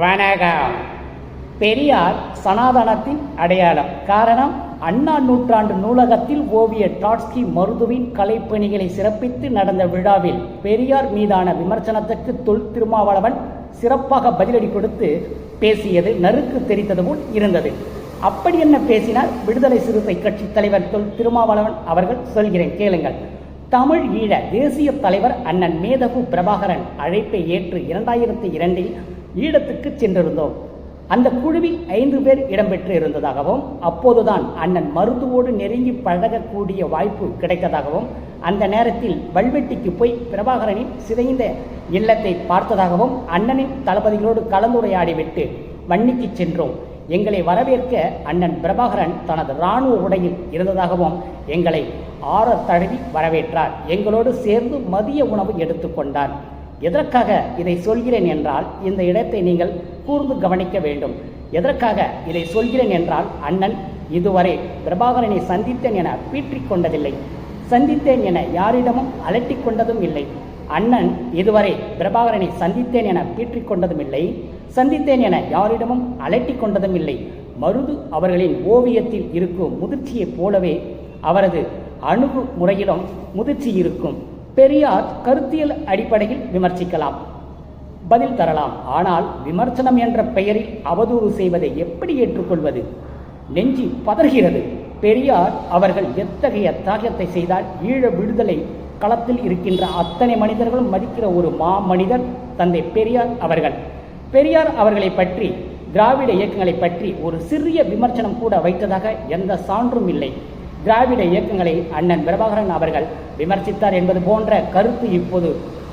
வணக்கம். பெரியார் சனாதனத்தின் அடையாளம். காரணம் அண்ணா நூற்றாண்டு நூலகத்தில் ஓவிய டாட்ஸ்கி மருதுவின் கலைப்பணிகளை சிறப்பித்து நடந்த விழாவில் பெரியார் மீதான விமர்சனத்துக்கு தொல் திருமாவளவன் சிறப்பாக பதிலடி கொடுத்து பேசியது நறுக்கு தெரித்தது போல் இருந்தது. அப்படி என்ன பேசினார் விடுதலை சிறுத்தை கட்சி தலைவர் தொல் திருமாவளவன் அவர்கள் சொல்கிறேன் கேளுங்கள். தமிழ் ஈழ தேசிய தலைவர் அண்ணன் மேதகு பிரபாகரன் அழைப்பை ஏற்று இரண்டாயிரத்தி இரண்டில் ஈழத்துக்கு சென்றிருந்தோம். அந்த குழுவில் ஐந்து பேர் இடம்பெற்று இருந்ததாகவும் அப்போதுதான் அண்ணன் மருதுவோடு நெருங்கி பழகக்கூடிய வாய்ப்பு கிடைத்ததாகவும் அந்த நேரத்தில் வல்வெட்டிக்கு போய் பிரபாகரனின் சிதைந்த இல்லத்தை பார்த்ததாகவும் அண்ணனின் தளபதிகளோடு கலந்துரையாடிவிட்டு வன்னிக்கு சென்றோம். எங்களை வரவேற்க அண்ணன் பிரபாகரன் தனது இராணுவ உடையில் இருந்ததாகவும் எங்களை ஆற தழுவி வரவேற்றார். எங்களோடு சேர்ந்து மதிய உணவு எடுத்துக்கொண்டார் எதற்காக இதை சொல்கிறேன் என்றால் இந்த இடத்தை நீங்கள் கூர்ந்து கவனிக்க வேண்டும். எதற்காக இதை சொல்கிறேன் என்றால் அண்ணன் இதுவரை பிரபாகரனை சந்தித்தேன் என பீற்றிக் கொண்டதில்லை. சந்தித்தேன் என யாரிடமும் அலட்டிக் கொண்டதும் இல்லை. அண்ணன் இதுவரை பிரபாகரனை சந்தித்தேன் என பீற்றிக் கொண்டதும் இல்லை. சந்தித்தேன் என யாரிடமும் அலட்டிக் கொண்டதும் இல்லை. மருது அவர்களின் ஓவியத்தில் இருக்கும் முதிர்ச்சியைப் போலவே அவரது அணுகுமுறையிலும் முதிர்ச்சி இருக்கும். பெரியார் கருத்தியல் அடிப்படையில் விமர்சிக்கலாம். பதில் தரலாம். ஆனால் விமர்சனம் என்ற பெயரில் அவதூறு செய்வதை எப்படி ஏற்றுக்கொள்வது? நெஞ்சி பதறுகிறது. பெரியார் அவர்கள் எத்தகைய தியாகத்தை செய்தால் ஈழ விடுதலை களத்தில் இருக்கின்ற அத்தனை மனிதர்களும் மதிக்கிற ஒரு மா மனிதர் தந்தை பெரியார் அவர்கள். பெரியார் அவர்களை பற்றி திராவிட இயக்கங்களை பற்றி ஒரு சிறிய விமர்சனம் கூட வைத்ததாக எந்த சான்றும் இல்லை. திராவிட இயக்கங்களை அண்ணன் பிரபாகரன் அவர்கள் விமர்சித்தார் என்பது போன்ற கருத்து இப்போது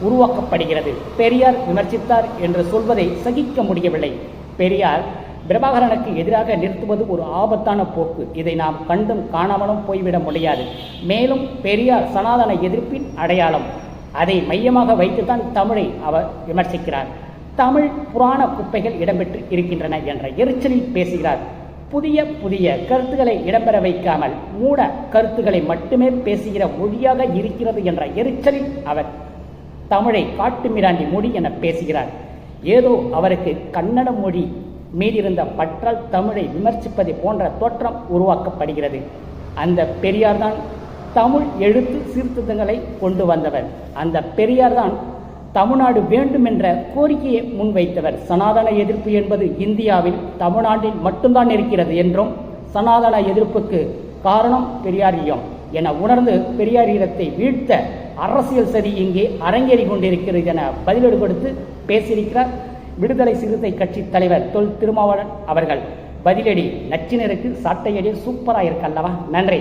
உருவாக்கப்படுகிறது. பெரியார் விமர்சித்தார் என்று சொல்வதை சகிக்க முடியவில்லை. பெரியார் பிரபாகரனுக்கு எதிராக நிறுத்துவது ஒரு ஆபத்தான போக்கு. இதை நாம் கண்டும் காணாமலும் போய்விட முடியாது. மேலும் பெரியார் சனாதன எதிர்ப்பின் அடையாளம். அதை மையமாக வைத்துத்தான் தமிழை அவர் விமர்சிக்கிறார். தமிழ் புராண குப்பைகள் இடம்பெற்று இருக்கின்றன என்ற எரிச்சலில் பேசுகிறார். புதிய புதிய கருத்துக்களை இடம்பெற வைக்காமல் மூட கருத்துக்களை மட்டுமே பேசுகிற மொழியாக இருக்கிறது என்ற எரிச்சலில் அவர் தமிழை காட்டுமிராண்டி மொழி என பேசுகிறார். ஏதோ அவருக்கு கன்னட மொழி மீதிருந்த பற்றால் தமிழை விமர்சிப்பதை போன்ற தோற்றம் உருவாக்கப்படுகிறது. அந்த பெரியார்தான் தமிழ் எழுத்து சீர்திருத்தங்களை கொண்டு வந்தவர். அந்த பெரியார்தான் தமிழ்நாடு வேண்டும் என்ற கோரிக்கையை முன்வைத்தவர். சனாதன எதிர்ப்பு என்பது இந்தியாவில் தமிழ்நாட்டில் மட்டும்தான் இருக்கிறது என்றும் சனாதன எதிர்ப்புக்கு காரணம் பெரியாரியம் என உணர்ந்து பெரியாரியத்தை வீழ்த்த அரசியல் சதி இங்கே அரங்கேறி கொண்டிருக்கிறது என பதிலடு கொடுத்து பேசியிருக்கிறார் விடுதலை சிறுத்தை கட்சி தலைவர் தொல் திருமாவளவன் அவர்கள். பதிலடி நச்சினருக்கு சாட்டையடி சூப்பராக இருக்கல்லவா நன்றி.